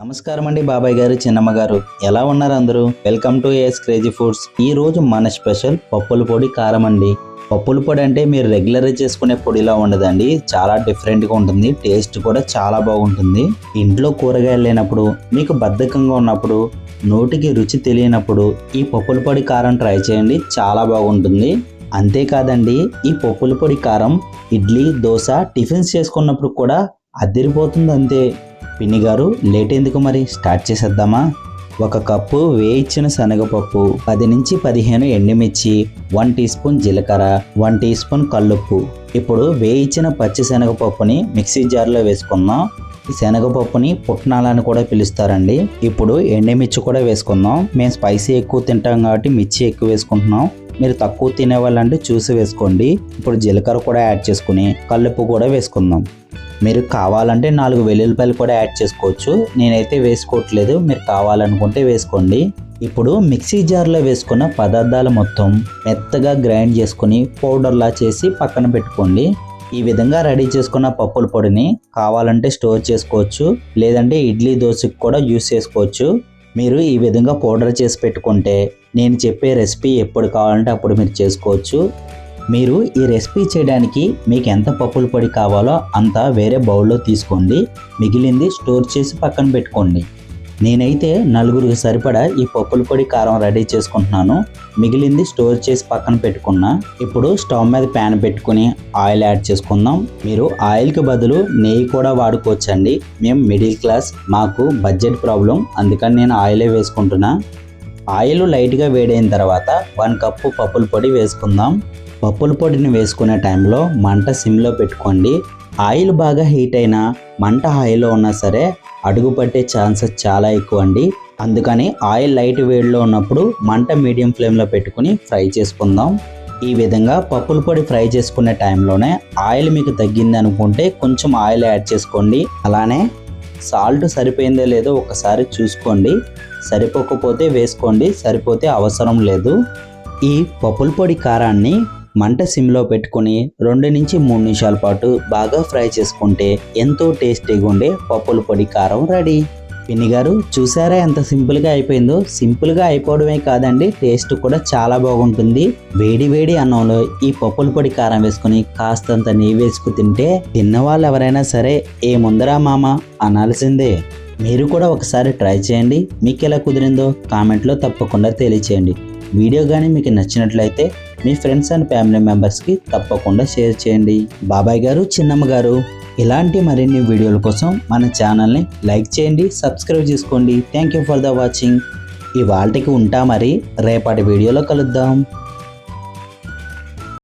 నమస్కారం అండి బాబాయ్ గారు చిన్నమ్మ గారు. ఎలా ఉన్నారు అందరూ? Welcome to AS crazy foods ఈ రోజు మన స్పెషల్ పప్పుల పొడి కారం అండి పప్పుల పొడి అంటే మీరు రెగ్యులర్గా చేసుకునే పొడిలా ఉండదండి. చాలా డిఫరెంట్గా ఉంటుంది. టేస్ట్ కూడా చాలా బాగుంటుంది. ఇంట్లో కూరగాయలు లేనప్పుడు మీకు బద్ధకంగా ఉన్నప్పుడు నోటికి రుచి తెలియనప్పుడు ఈ పప్పుల పొడి కారం ట్రై చేయండి. చాలా బాగుంటుంది. అంతేకాదండి ఈ పప్పుల పొడి కారం ఇడ్లీ దోశ టిఫిన్స్ చేసుకున్నప్పుడు కూడా అదిరిపోతుంది అంతే పిన్ని గారు లేట్ ఎందుకు మరి? స్టార్ట్ చేసేద్దామా? ఒక కప్పు వేయించిన శనగపప్పు పది నుంచి పదిహేను ఎండుమిర్చి వన్ టీ స్పూన్ జీలకర్ర వన్ టీ స్పూన్ కల్లుప్పు. ఇప్పుడు వేయించిన పచ్చి శనగపప్పుని మిక్సీ జార్లో వేసుకుందాం. శనగపప్పుని పుట్నాలని కూడా పిలుస్తారండి. ఇప్పుడు ఎండుమిర్చి కూడా వేసుకుందాం. మేము స్పైసీ ఎక్కువ తింటాం కాబట్టి మిర్చి ఎక్కువ వేసుకుంటున్నాం. మీరు తక్కువ తినే వాళ్ళంటే చూసి వేసుకోండి. ఇప్పుడు జీలకర్ర కూడా యాడ్ చేసుకుని కల్లుప్పు కూడా వేసుకుందాం. మీరు కావాలంటే నాలుగు వెల్లుల్లిపాయలు కూడా యాడ్ చేసుకోవచ్చు. నేనైతే వేసుకోవట్లేదు. మీరు కావాలనుకుంటే వేసుకోండి. ఇప్పుడు మిక్సీ జార్లో వేసుకున్న పదార్థాలు మొత్తం మెత్తగా గ్రైండ్ చేసుకుని పౌడర్లా చేసి పక్కన పెట్టుకోండి. ఈ విధంగా రెడీ చేసుకున్న పప్పుల పొడిని కావాలంటే స్టోర్ చేసుకోవచ్చు. లేదంటే ఇడ్లీ దోశకు కూడా యూస్ చేసుకోవచ్చు. మీరు ఈ విధంగా పౌడర్ చేసి పెట్టుకుంటే నేను చెప్పే రెసిపీ ఎప్పుడు కావాలంటే అప్పుడు మీరు చేసుకోవచ్చు. మీరు ఈ రెసిపీ చేయడానికి మీకు ఎంత పప్పుల పొడి కావాలో అంత వేరే బౌల్లో తీసుకోండి. మిగిలింది స్టోర్ చేసి పక్కన పెట్టుకోండి. నేనైతే నలుగురికి సరిపడా ఈ పప్పుల పొడి కారం రెడీ చేసుకుంటున్నాను. మిగిలింది స్టోర్ చేసి పక్కన పెట్టుకున్నా. ఇప్పుడు స్టవ్ మీద ప్యాన్ పెట్టుకుని ఆయిల్ యాడ్ చేసుకుందాం. మీరు ఆయిల్కి బదులు నెయ్యి కూడా వాడుకోవచ్చండి. మేము మిడిల్ క్లాస్ మాకు బడ్జెట్ ప్రాబ్లం అందుకని నేను ఆయిలే వేసుకుంటున్నా. ఆయిల్ లైట్గా వేడైన తర్వాత వన్ కప్పు పప్పుల పొడి వేసుకుందాం. పప్పుల పొడిని వేసుకునే టైంలో మంట సిమ్లో పెట్టుకోండి. ఆయిల్ బాగా హీట్ అయినా మంట హైలో ఉన్నా సరే అడుగు పట్టే ఛాన్సెస్ చాలా ఎక్కువ అండి అందుకని ఆయిల్ లైట్ వేడిలో ఉన్నప్పుడు మంట మీడియం ఫ్లేమ్లో పెట్టుకుని ఫ్రై చేసుకుందాం. ఈ విధంగా పప్పుల పొడి ఫ్రై చేసుకునే టైంలోనే ఆయిల్ మీకు తగ్గింది అనుకుంటే కొంచెం ఆయిల్ యాడ్ చేసుకోండి. అలానే సాల్ట్ సరిపోయిందో లేదో ఒకసారి చూసుకోండి. సరిపోకపోతే వేసుకోండి సరిపోతే అవసరం లేదు. ఈ పప్పుల పొడి కారాన్ని మంట సిమ్లో పెట్టుకొని రెండు నుంచి మూడు నిమిషాల పాటు బాగా ఫ్రై చేసుకుంటే ఎంతో టేస్టీగా ఉండే పప్పుల పొడి కారం రెడీ. పిన్ని గారు చూసారా ఎంత సింపుల్గా అయిపోయిందో? సింపుల్గా అయిపోవడమే కాదండి టేస్ట్ కూడా చాలా బాగుంటుంది. వేడి వేడి అన్నంలో ఈ పప్పుల పొడి కారం వేసుకుని కాస్తంత నెయ్యి వేసుకు తింటే తిన్నవాళ్ళు ఎవరైనా సరే ఏ ముందరా మామ? అనాల్సిందే. మీరు కూడా ఒకసారి ట్రై చేయండి. మీకు ఎలా కుదిరిందో కామెంట్లో తప్పకుండా తెలియచేయండి. వీడియో కానీ మీకు నచ్చినట్లయితే మీ ఫ్రెండ్స్ అండ్ ఫ్యామిలీ మెంబర్స్కి తప్పకుండా షేర్ చేయండి. బాబాయ్ గారు చిన్నమ్మ గారు ఇలాంటి మరిన్ని వీడియోల కోసం మన ఛానల్ని లైక్ చేయండి సబ్స్క్రైబ్ చేసుకోండి. Thank you for the watching. ఇవాళకి ఉంటా మరి. రేపటి వీడియోలో కలుద్దాం.